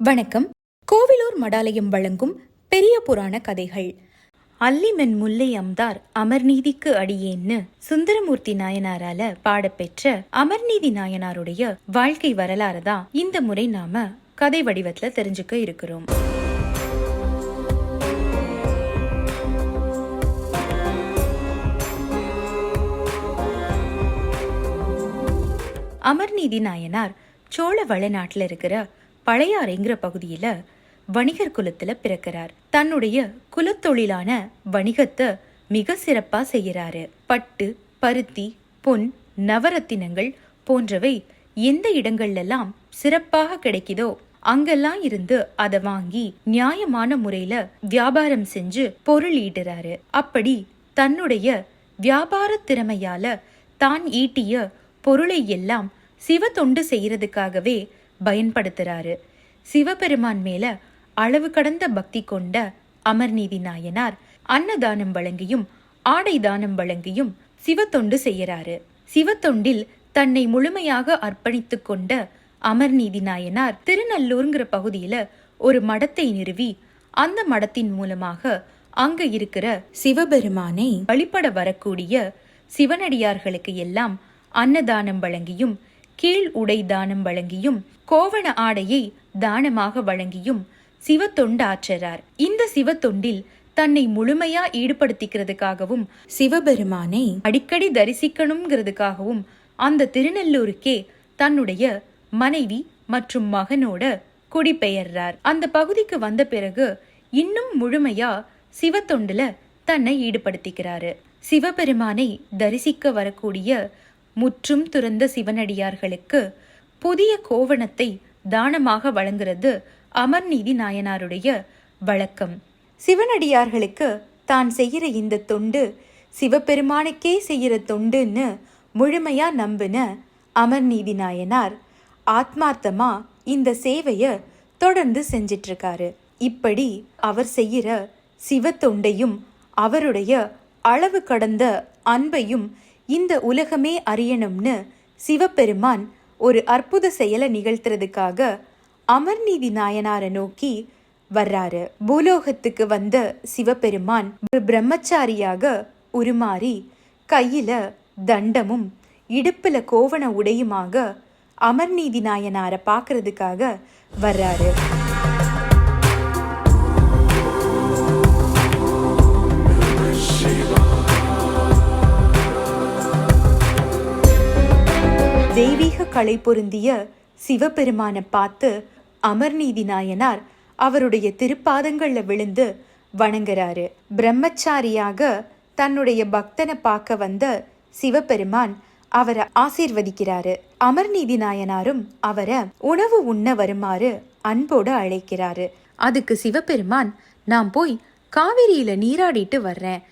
வணக்கம். கோவிலூர் மடாலயம் வழங்கும் பெரிய புராண கதைகள். அல்லிமென் முல்லை அம்தார் அமர்நீதிக்கு அடியேன்னு சுந்தரமூர்த்தி நாயனாரால பாடப்பெற்ற அமர்நீதி நாயனாருடைய வாழ்க்கை வரலாறு தான் இந்த முறை நாம கதை வடிவத்துல தெரிஞ்சுக்க இருக்கிறோம். அமர்நீதி நாயனார் சோழ வளநாட்டில் இருக்கிற பழையாறைங்கிற பகுதியில வணிகர் குலத்துல பிறக்கிறார். தன்னுடைய குலத்தொழிலான வணிகத்தை மிக சிறப்பா செய்யறாரு பட்டு பருத்தி பொன் நவரத்தினங்கள் போன்றவை எந்த இடங்கள்லாம் சிறப்பாக கிடைக்குதோ அங்கெல்லாம் இருந்து அதை வாங்கி நியாயமான முறையில வியாபாரம் செஞ்சு பொருள் ஈட்டுறாரு. அப்படி தன்னுடைய வியாபார திறமையால தான் ஈட்டிய பொருளை எல்லாம் சிவ தொண்டு செய்யறதுக்காகவே பயன்படுத்துறாரு. சிவபெருமான் மேல அளவு கடந்த பக்தி கொண்ட அமர்நீதி நாயனார் அன்னதானம் வழங்கியும் ஆடை தானம் வழங்கியும் சிவத்தொண்டு செய்யறாரு. சிவத்தொண்டில் தன்னை முழுமையாக அர்ப்பணித்து கொண்ட அமர்நீதி நாயனார் திருநல்லூருங்கிற பகுதியில ஒரு மடத்தை நிறுவி அந்த மடத்தின் மூலமாக அங்க இருக்கிற சிவபெருமானை வழிபட வரக்கூடிய சிவனடியார்களுக்கு எல்லாம் அன்னதானம் வழங்கியும் கீழ் உடை தானம் வழங்கியும் கோவண ஆடையை தானமாக வழங்கியும் சிவத்தொண்டாற்றறார். இந்த சிவத்தொண்டில் தன்னை முழுமையா ஈடுபடுத்திக்கிறதுக்காகவும் சிவபெருமானை அடிக்கடி தரிசிக்கணுங்கிறதுக்காகவும் அந்த திருநெல்லூருக்கே தன்னுடைய மனைவி மற்றும் மகனோட குடிபெயர்றார். அந்த பகுதிக்கு வந்த பிறகு இன்னும் முழுமையா சிவத்தொண்டுல தன்னை ஈடுபடுத்திக்கிறாரு. சிவபெருமானை தரிசிக்க வரக்கூடிய முற்றும் துறந்த சிவனடியார்களுக்கு புதிய கோவணத்தை தானமாக வழங்குறது அமர்நீதி நாயனாருடைய வழக்கம். சிவனடியார்களுக்கு தான் செய்கிற இந்த தொண்டு சிவபெருமானுக்கே செய்கிற தொண்டுன்னு முழுமையா நம்பின அமர்நீதி நாயனார் ஆத்மார்த்தமா இந்த சேவைய தொடர்ந்து செஞ்சிட்டு இருக்காரு இப்படி அவர் செய்கிற சிவ தொண்டையும் அவருடைய அளவு கடந்த அன்பையும் இந்த உலகமே அறியணும்னு சிவபெருமான் ஒரு அற்புத செயலை நிகழ்த்துறதுக்காக அமர்நீதி நாயனாரை நோக்கி வர்றாரு. பூலோகத்துக்கு வந்த சிவபெருமான் ஒரு பிரம்மச்சாரியாக உருமாறி கையில தண்டமும் இடுப்புல கோவண உடையுமாக அமர்நீதி நாயனாரை பார்க்கறதுக்காக வர்றாரு. தெய்வீக கலை பொருந்திய சிவபெருமானை பார்த்து அமர்நீதி நாயனார் அவருடைய திருப்பாதங்களில் விழுந்து வணங்குறாரு. பிரம்மச்சாரியாக தன்னுடைய பக்தனை பார்க்க வந்த சிவபெருமான் அவரை ஆசீர்வதிக்கிறாரு. அமர்நீதி நாயனாரும் அவரை உணவு உண்ண வருமாறு அன்போடு அழைக்கிறாரு. அதுக்கு சிவபெருமான் நான் போய் காவிரியில நீராடிட்டு வர்றேன்.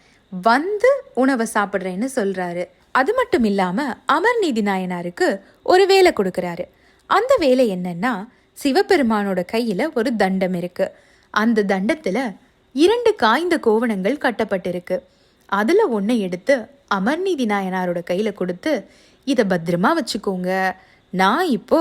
வந்து உணவை சாப்பிட்றேன்னு சொல்றாரு. அது மட்டும் இல்லாமல் அமர்நீதி நாயனாருக்கு ஒரு வேலை கொடுக்குறாரு. அந்த வேலை என்னன்னா சிவபெருமானோட கையில் ஒரு தண்டம் இருக்கு. அந்த தண்டத்தில் இரண்டு காய்ந்த கோவணங்கள் கட்டப்பட்டிருக்கு. அதில் ஒன்று எடுத்து அமர்நீதி நாயனாரோட கையில் கொடுத்து இதை பத்திரமா வச்சுக்கோங்க. நான் இப்போ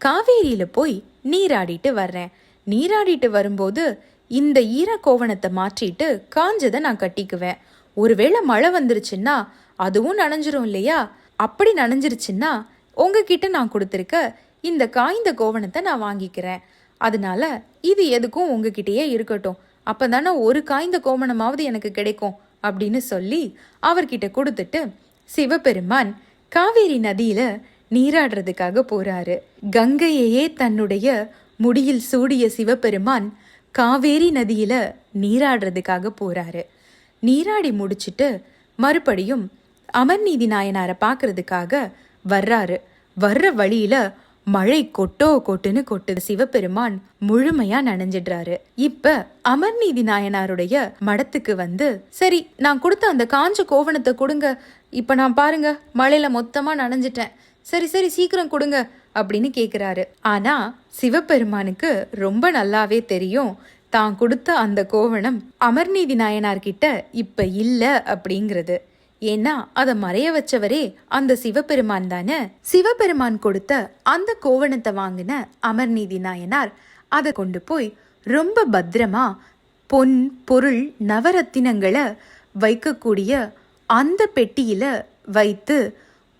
காவேரியில் போய் நீராடிட்டு வர்றேன். நீராடிட்டு வரும்போது இந்த ஈர கோவணத்தை மாற்றிட்டு காஞ்சதை நான் கட்டிக்குவேன். ஒருவேளை மழை வந்துருச்சுன்னா அதுவும் நனைஞ்சிரும் இல்லையா? அப்படி நனைஞ்சிருச்சுன்னா உங்ககிட்ட நான் கொடுத்துருக்க இந்த காய்ந்த கோவணத்தை நான் வாங்கிக்கிறேன். அதனால இது எதுக்கும் உங்ககிட்டயே இருக்கட்டும். அப்பதானே ஒரு காய்ந்த கோவணமாவது எனக்கு கிடைக்கும் அப்படின்னு சொல்லி அவர்கிட்ட கொடுத்துட்டு சிவபெருமான் காவேரி நதியில நீராடுறதுக்காக போறாரு. கங்கையையே தன்னுடைய முடியில் சூடிய சிவபெருமான் காவேரி நதியில நீராடுறதுக்காக போறாரு. நீராடி முடிச்சிட்டு மறுபடியும் அமர்நீதி நாயனாரை பார்க்கறதுக்காக வர்றாரு. வர்ற வழியில மழை கொட்டோ கொட்டுன்னு கொட்டுது சிவபெருமான் முழுமையா நனைஞ்சிடுறாரு. இப்ப அமர்நீதி நாயனாருடைய மடத்துக்கு வந்து சரி நான் கொடுத்த அந்த காஞ்ச கோவணத்தை கொடுங்க. இப்ப நான் பாருங்க மழையில மொத்தமா நனைஞ்சிட்டேன். சரி சரி சீக்கிரம் கொடுங்க அப்படின்னு கேக்குறாரு. ஆனா சிவபெருமானுக்கு ரொம்ப நல்லாவே தெரியும் தான் கொடுத்த அந்த கோவணம் அமர்நீதி நாயனார்கிட்ட இப்ப இல்ல அப்படிங்கிறது. ஏன்னா அதை மறைய வச்சவரே அந்த சிவபெருமான் தானே. சிவபெருமான் கொடுத்த அந்த கோவணத்தை வாங்கின அமர்நீதி நாயனார் அதை கொண்டு போய் ரொம்ப பத்திரமா பொன் பொருள் நவரத்தினங்களை வைக்கக்கூடிய அந்த பெட்டியில வைத்து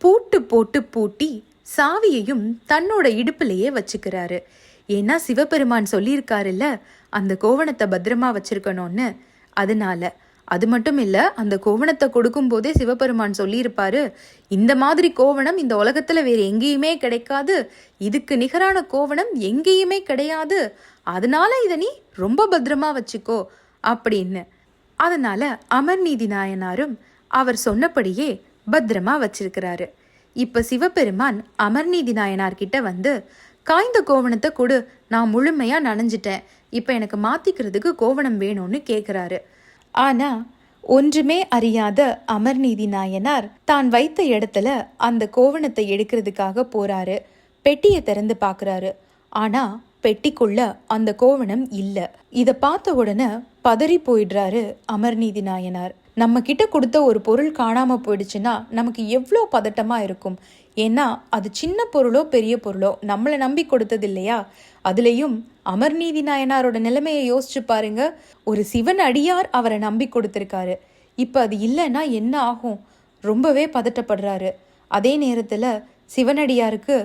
பூட்டு போட்டு பூட்டி சாவியையும் தன்னோட இடுப்புலையே வச்சுக்கிறாரு. ஏன்னா சிவபெருமான் சொல்லியிருக்காருல்ல அந்த கோவணத்தை பத்திரமா வச்சிருக்கணும்னு. அதனால அது மட்டும் இல்ல அந்த கோவணத்தை கொடுக்கும் போதே சிவபெருமான் சொல்லியிருப்பாரு இந்த மாதிரி கோவணம் இந்த உலகத்துல வேற எங்கேயுமே கிடைக்காது இதுக்கு நிகரான கோவணம் எங்கேயுமே கிடையாது அதனால இதை நீ ரொம்ப பத்திரமா வச்சுக்கோ அப்படின்னு. அதனால அமர்நீதி நாயனாரும் அவர் சொன்னபடியே பத்திரமா வச்சிருக்கிறாரு. இப்ப சிவபெருமான் அமர்நீதி நாயனார்கிட்ட வந்து காய்ந்த கோவணத்தை கொடு நான் முழுமையா நனைஞ்சிட்டேன் இப்ப எனக்கு மாத்திக்கிறதுக்கு கோவணம் வேணும்னு கேக்குறாரு. ஆனா ஒன்றுமே அறியாத அமர்நீதி நாயனார் தான் வைத்த இடத்துல அந்த கோவணத்தை எடுக்கிறதுக்காக போறாரு. பெட்டியை திறந்து பார்க்குறாரு. ஆனா பெட்டிக்குள்ள அந்த கோவணம் இல்ல. இதை பார்த்த உடனே பதறி போயிடுறாரு அமர்நீதி நாயனார். நம்ம கிட்ட கொடுத்த ஒரு பொருள் காணாம போயிடுச்சுன்னா நமக்கு எவ்வளோ பதட்டமா இருக்கும். ஏன்னா அது சின்ன பொருளோ பெரிய பொருளோ நம்மளை நம்பி கொடுத்தது இல்லையா? அதுலேயும் அமர்நீதி நாயனாரோட நிலைமையை யோசிச்சு பாருங்க. ஒரு சிவன் அடியார் அவரை நம்பி கொடுத்துருக்காரு. இப்போ அது இல்லைன்னா என்ன ஆகும்? ரொம்பவே பதட்டப்படுறாரு. அதே நேரத்தில் சிவனடியாருக்கு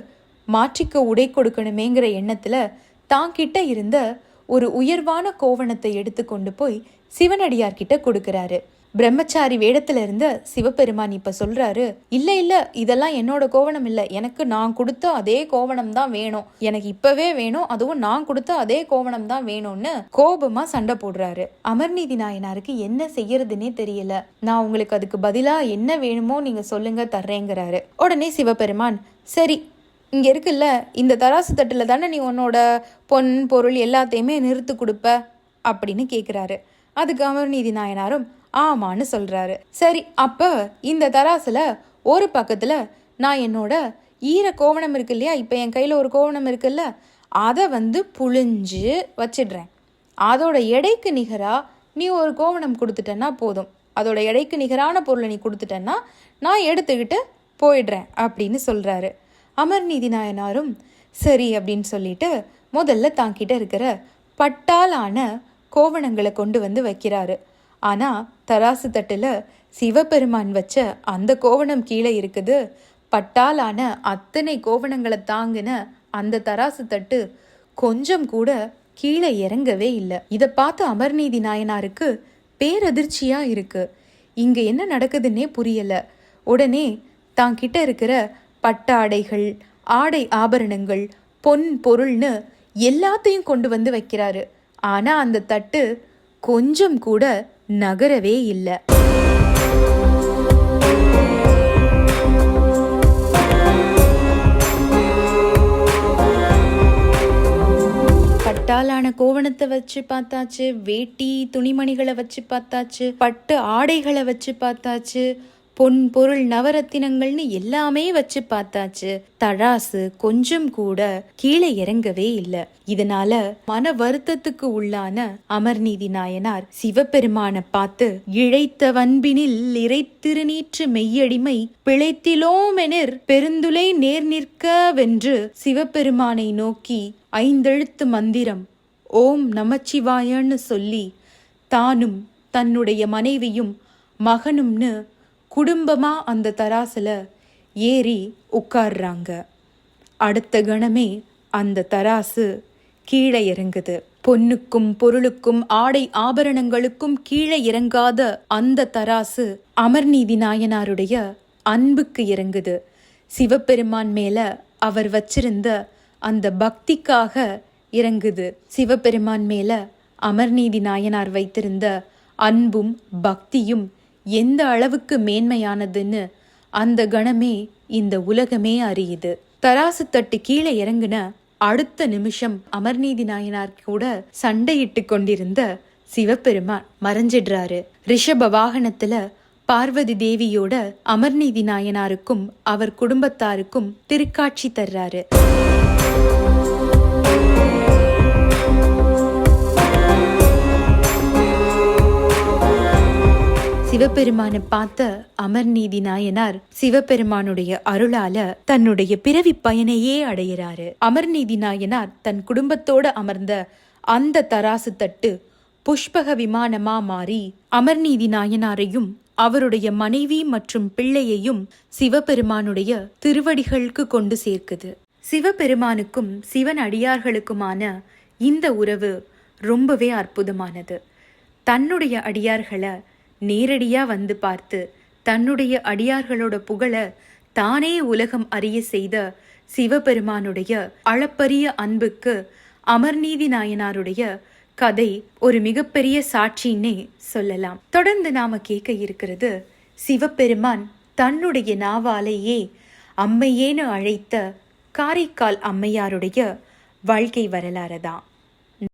மாற்றிக்க உடை கொடுக்கணுமேங்கிற எண்ணத்தில் தான் கிட்ட இருந்த ஒரு உயர்வான கோவணத்தை எடுத்து கொண்டு போய் சிவனடியார்கிட்ட கொடுக்குறாரு. பிரம்மச்சாரி வேடத்துல இருந்த சிவபெருமான் இப்ப சொல்றாரு இல்ல இல்ல இதெல்லாம் என்னோட கோவணம் இல்ல. எனக்கு நான் கொடுத்த அதே கோவணம் தான் வேணும். எனக்கு இப்பவே வேணும். அதுவும் நான் கொடுத்த அதே கோவணம் தான் வேணும்னு கோபமா சண்டை போடுறாரு. அமர்நீதி நாயனாருக்கு என்ன செய்யறதுன்னே தெரியல. நான் உங்களுக்கு அதுக்கு பதிலா என்ன வேணுமோ நீங்க சொல்லுங்க தர்றேங்கிறாரு. உடனே சிவபெருமான் சரி இங்க இருக்குல்ல இந்த தராசு தட்டுல தானே நீ உன்னோட பொன் பொருள் எல்லாத்தையுமே நிறுத்து கொடுப்ப? அப்படின்னு கேக்குறாரு. அதுக்கு அமர்நீதி நாயனாரும் ஆமான்னு சொல்றாரு. சரி அப்ப இந்த தராசுல ஒரு பக்கத்துல நான் என்னோட ஈர கோவணம் இருக்கு இல்லையா? இப்போ என் கையில் ஒரு கோவணம் இருக்குல்ல? அதை வந்து புழிஞ்சு வச்சிடுறேன். அதோட எடைக்கு நிகராக நீ ஒரு கோவணம் கொடுத்துட்டேன்னா போதும். அதோட எடைக்கு நிகரான பொருளை நீ கொடுத்துட்டேன்னா நான் எடுத்துக்கிட்டு போயிடுறேன் அப்படின்னு சொல்கிறாரு அமர்நீதி நாயனாரும் சரி அப்படின்னு சொல்லிட்டு முதல்ல தாங்கிட்ட இருக்கிற பட்டாலான கோவணங்களை கொண்டு வந்து வைக்கிறாரு. ஆனால் தராசு தட்டில் சிவபெருமான் வச்ச அந்த கோவணம் கீழே இருக்குது. பட்டாலான அத்தனை கோவணங்களை தாங்கின அந்த தராசு தட்டு கொஞ்சம் கூட கீழே இறங்கவே இல்லை. இதை பார்த்து அமர்நீதி நாயனாருக்கு பேரதிர்ச்சியா இருக்கு. இங்க என்ன நடக்குதுன்னே புரியல. உடனே தான் கிட்ட இருக்கிற பட்டாடைகள் ஆடை ஆபரணங்கள் பொன் பொருள்னு எல்லாத்தையும் கொண்டு வந்து வைக்கிறாரு. ஆனா அந்த தட்டு கொஞ்சம் கூட நகரவே இல்லை. பட்டாலான கோவணத்தை வச்சு பார்த்தாச்சு வேட்டி துணிமணிகளை வச்சு பார்த்தாச்சு பட்டு ஆடைகளை வச்சு பார்த்தாச்சு பொன் பொருள் நவரத்தினங்கள்னு எல்லாமே வச்சு பார்த்தாச்சு. தழாசு கொஞ்சம் கூட கீழே இறங்கவே இல்லை. இதனால மன வருத்தத்துக்கு உள்ளான அமர்நீதி நாயனார் சிவபெருமான பார்த்து இழைத்த வன்பினில் இறை திருநீற்று மெய்யடிமை பிழைத்திலோமெனிர் பெருந்துளை நேர் நிற்க வென்று சிவபெருமானை நோக்கி ஐந்தெழுத்து மந்திரம் ஓம் நமச்சிவாயன்னு சொல்லி தானும் தன்னுடைய மனைவியும் மகனும்னு குடும்பமா அந்த தராசில் ஏறி உட்கார்றாங்க. அடுத்த கணமே அந்த தராசு கீழே இறங்குது. பொன்னுக்கும் பொருளுக்கும் ஆடை ஆபரணங்களுக்கும் கீழே இறங்காத அந்த தராசு அமர்நீதி நாயனாருடைய அன்புக்கு இறங்குது. சிவபெருமான் மேல அவர் வச்சிருந்த அந்த பக்திக்காக இறங்குது. சிவபெருமான் மேல அமர்நீதி நாயனார் வைத்திருந்த அன்பும் பக்தியும் எந்த அளவுக்கு மேன்மையானதுன்னு அந்த கணமே இந்த உலகமே அறியுது. தராசு தட்டு கீழே இறங்குன அடுத்த நிமிஷம் அமர்நீதி நாயனார் கூட சண்டையிட்டு கொண்டிருந்த சிவபெருமான் மறைஞ்சிடுறாரு. ரிஷப வாகனத்துல பார்வதி தேவியோட அமர்நீதி நாயனாருக்கும் அவர் குடும்பத்தாருக்கும் திருக்காட்சி தர்றாரு. சிவபெருமானை பார்த்த அமர்நீதி நாயனார் சிவபெருமானுடைய அருளால தன்னுடைய பிறவி பயனையே அடையிறாரு அமர்நீதி நாயனார் தன் குடும்பத்தோட அமர்ந்த அந்த தராசு தட்டு புஷ்பக விமானமா மாறி அமர்நீதி நாயனாரையும் அவருடைய மனைவி மற்றும் பிள்ளையையும் சிவபெருமானுடைய திருவடிகளுக்கு கொண்டு சேர்க்குது. சிவபெருமானுக்கும் சிவன் அடியார்களுக்குமான இந்த உறவு ரொம்பவே அற்புதமானது. தன்னுடைய அடியார்களை நேரடியா வந்து பார்த்து தன்னுடைய அடியார்களோட புகழ தானே உலகம் அறிய செய்த சிவபெருமானுடைய அளப்பரிய அன்புக்கு அமர்நீதி நாயனாருடைய கதை ஒரு மிகப்பெரிய சாட்சின்னே சொல்லலாம். தொடர்ந்து நாம கேட்க இருக்கிறது சிவபெருமான் தன்னுடைய நாவாலேயே அம்மையேன்னு அழைத்த காரைக்கால் அம்மையாருடைய வாழ்க்கை வரலாறு தான்.